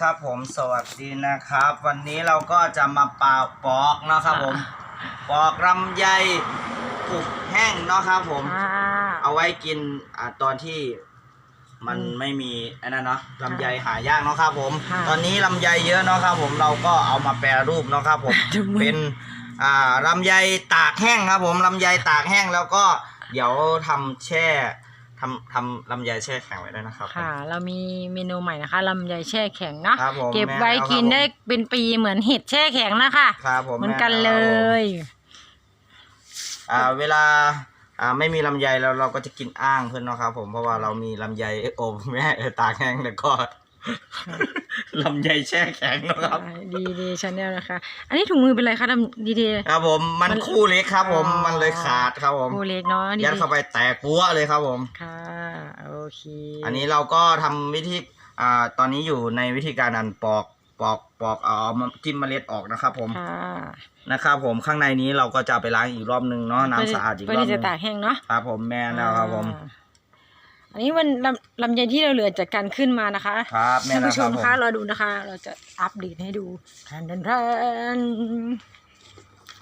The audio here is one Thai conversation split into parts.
ครับผมสวัสดีนะครับ วันนี้เราก็จะมาปาปอกนะครับผม ปอกลำไยปุกแห้งเนาะครับผม อ่า เอาไว้กินอ่าตอนที่มันอืมไม่มีไอ้นั่นเนาะลำไยหายากเนาะครับผม ค่ะตอนนี้ลำไยเยอะเนาะครับผมเราก็เอามาแปรรูปเนาะครับผมดูมือเป็นอ่าลำไยตากแห้งครับผมลำไยตากแห้งแล้วก็เดี๋ยวทำแช่ ทำทำลำไยแช่แข็งไว้ด้วยนะครับผมค่ะ เรามีเมนูใหม่นะคะลำไยแช่แข็งเนาะครับผมเก็บไว้แม่เอากินครับผมได้เป็นปีเหมือนเห็ดแช่แข็งนะคะครับผมเหมือนกันแเลย อ่า เวลา อ่าไม่มีลำไยแล้วเราก็จะกินอ้างเพื่อนเนาะครับ ผมเพราะว่าเรามีลำไยโอ้แม่เออตากแห้งแล้วก็ ลำไยแช่แข็งนะครับ ดีดีชาแนลนะคะ อันนี้ถุงมือเป็นไรคะดำดีดีครับผมมันมันคู่เล็กครับ ผมอ๋อมันเลยขาดครับผมโอเล็กเนาะดียัดเข้าไปแตกปัวเลยครับผมค่ะโอเค อันนี้เราก็ทำวิธีอ่าตอนนี้อยู่ในวิธีการอันปอกปอกปอกเอามาจิ้มเมล็ดออกนะครับ ผมค่ะนะครับผมข้างในนี้เราก็จะไปล้างอีกรอบนึงเนาะน้ำสะอาดอีกรเพื่ออบที่นึจะงตากแห้งเนาะครับผมแม่แล้วครับผม อ่าอันนี้มันลำลำไยที่เราเหลือจากการขึ้นมานะคะครับแม่ท่านแล้วผู้ชครับมผมคะรอดูนะคะ เราจะอัปเดตให้ดูแทนแทนแทน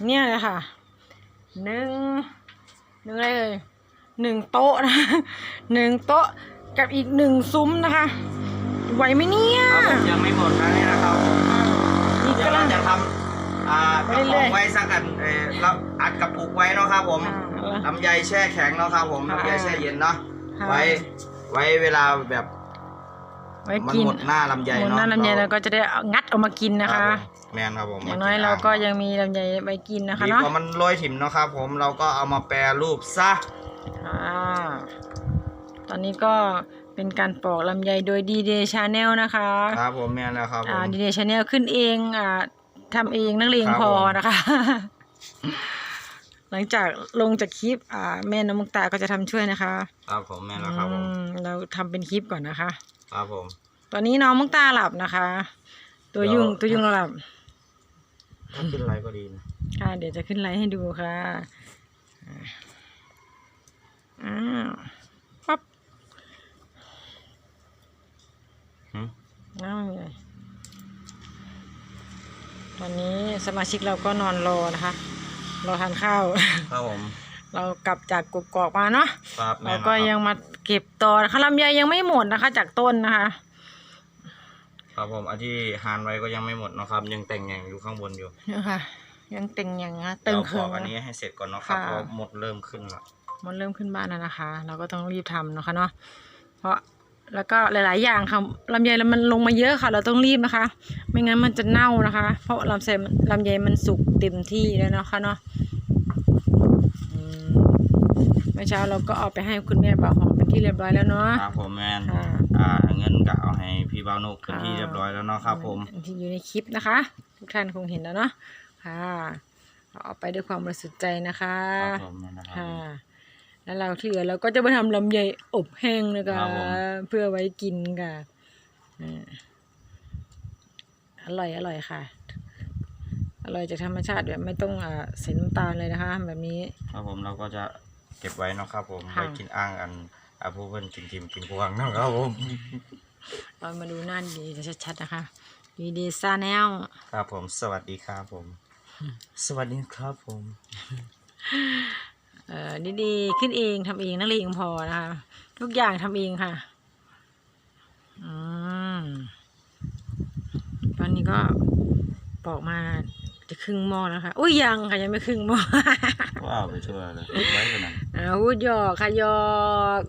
เนี่ยเลยค่ะหนึ่งหนึ่งอะไรเลยหนึ่งโต๊ะนะหนึ่งโต๊ะกับอีกหนึ่งซุ้มนะคะ ไหวไหมเนี่ยครับผมยังไม่หมดนะนี่นะครับนี่เดี๋ยวกำลัเรางจะทำอ่ากระไปเรื่ป๋ออยงๆไว้สักกันเออเราอัดกระปุกไว้เนาะครับผมอ่าลำไยแช่แข็งเนาะครับผมค่ะลำไยแช่เย็นเนาะค่ะ ไว้ไว้เวลาแบบไว้มันกินหมดหน้าลำไยหมดเนาะหน้าลำไยเราก็จะได้เอางัดออกมากินนะรัคะบผมแมนครับผมอย่างน้อยเราก็ยังมีลำไยไว้กินนะคะดีเนาะกว่ามันโรยถิ่มเนาะครับผมเราก็เอามาแปรรูปซะ อ่าตอนนี้ก็เป็นการปอกลำไยโดยดีเดย์ชาแนลนะคะ ครับผมแมนแล้วครับผอ่ามดีเดย์ชาแนลขึ้นเองอ่าทำเองนักเลงครับพอผม นะคะ หลังจากลงจากคลิป อ่า แม่น้องมุกตาก็จะทำช่วยนะคะครับผมแมนแล้วครับผมอืมเราทำเป็นคลิปก่อนนะคะ ครับผม ตอนนี้น้องมุกตาหลับนะคะ ตัวยุงเดี๋ยวตัวยุงเราหลับ ถ้าขึ้นไรก็ดีนะค่ะเดี๋ยวจะขึ้นไลฟ์ให้ดูค่ะอ่าอ้าวปั๊บหึอ้าวเลยตอนนี้สมาชิกเราก็นอนรอนะคะ รอทานข้าว ครับผมเรากลับจากกกอกมาเนาะครับแมเรานก็แล้วครับยังมาเก็บต่อนะคะลำไยยังไม่หมดนะคะ จากต้นนะคะ ครับผมอันที่หานไว้ก็ยังไม่หมดเนาะครับ ยังแต่งอย่างอยู่ข้างบนอยู่เนี่ยค่ะ ยังเต็งยังนะเต็งเราเคืปอองกอันนี้ให้เสร็จก่อนเนาะครับค่ะ เพราะหมดเริ่มขึ้นละ มันเริ่มขึ้นบ้านแล้วนะคะ เราก็ต้องรีบทำเนาะคะเนาะเพราะ แล้วก็หลาย ๆ อย่างค่ะลำไยแล้วมันลงมาเยอะค่ะ เราต้องรีบนะคะ ไม่งั้นมันจะเน่านะคะ เพราะลำไยมันลำไยมันสุกเต็มที่แล้วเนาะคะเนาะอืมเมื่อเช้าเราก็เอาไปให้คุณแม่บ่าวหอมเป็นที่เรียบร้อยแล้วเนาะครับผมแมนค่ะอ่าเงินก็เอาให้พี่บ่าวนุกเป็นที่เรียบร้อยแล้วเนาะครับ ผมที่อยู่ในคลิปนะคะ ทุกท่านคงเห็นแล้วเนาะค่ะเราเอาไปด้วยความบริสุทธิ์ใจนะคะครับผมนั่นนะครับค่ะ แล้วเราที่เหลือเราก็จะมาทำลำไยอบแห้งนะคะครับผม เพื่อไว้กินค่ะอ่าอร่อยอร่อยค่ะ อร่อยจากธรรมชาติแบบไม่ต้องอ่าใส่น้ำตาลเลยนะคะ แบบนี้ ครับผมเราก็จะเก็บไว้เนาะครับผมค่ะ ไว้กินอ้างอันอาผู้เพิ่นกินทิมกินพวงเนาะครับผมเรามาดูหน้าดีๆชัดๆนะคะดีดีซาแนลครับผม สวัสดีครับผม สวัสดีครับผม เอ่อดีๆขึ้นเองทำเองนักเลงพอนะคะทุกอย่างทำเองค่ะ อืมตอนนี้ก็ปอกมาจะครึ่งหม้อแล้วค่ะอุ้ยยังค่ะยังไม่ครึ่งหม้อว้าวไปช่วยเลยไว้กันนะอ่าพูดหยอกค่ะหยอก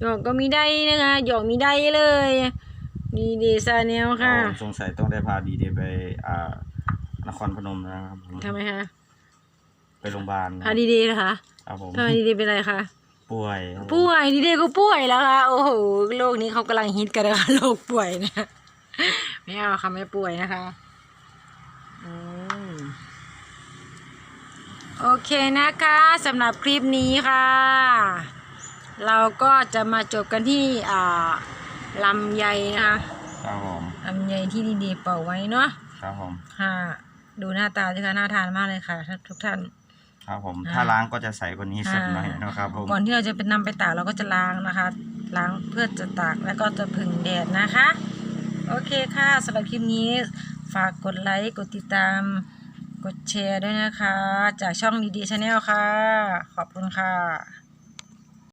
หยอกก็มีได้นะคะหยอกมีได้เลยดีเดซาเนลค่ะ สงสัยต้องได้พาดีเดย์ไปอ่านครพนมนะครับผมทำไมคะ ไปโรงพยาบาลนะพาดีเดค่ะครับผมทำไมดีเดเป็นไรคะป่วยครับผมป่วยดีเดก็ป่วยแล้วค่ะโอ้โหโรคนี้เขากำลังฮิตกันนะคะโรคป่วยนะไม่เอาค่ะไม่ป่วยนะคะอืมโอเคนะคะสำหรับคลิปนี้ค่ะ เราก็จะมาจบกันที่อ่าลำไยนะคะครับผมลำไยที่ดีๆเป่าไว้เนาะครับผมค่ะดูหน้าตาสิคะน่าทานมากเลยค่ะ ทุกท่าน ครับผมถ้าล้างก็จะใสกว่านี้สักหน่อยนะครับผมก่อนที่เราจะไปนนำไปตากเราก็จะล้างนะคะ ล้างเพื่อจะตากแล้วก็จะผึ่งแดดนะคะ โอเคค่ะสำหรับคลิปนี้ฝากกดไลค์กดติดตาม กดแชร์ด้วยนะคะ จากช่องดีดีชาแนลค่ะ ขอบคุณค่ะ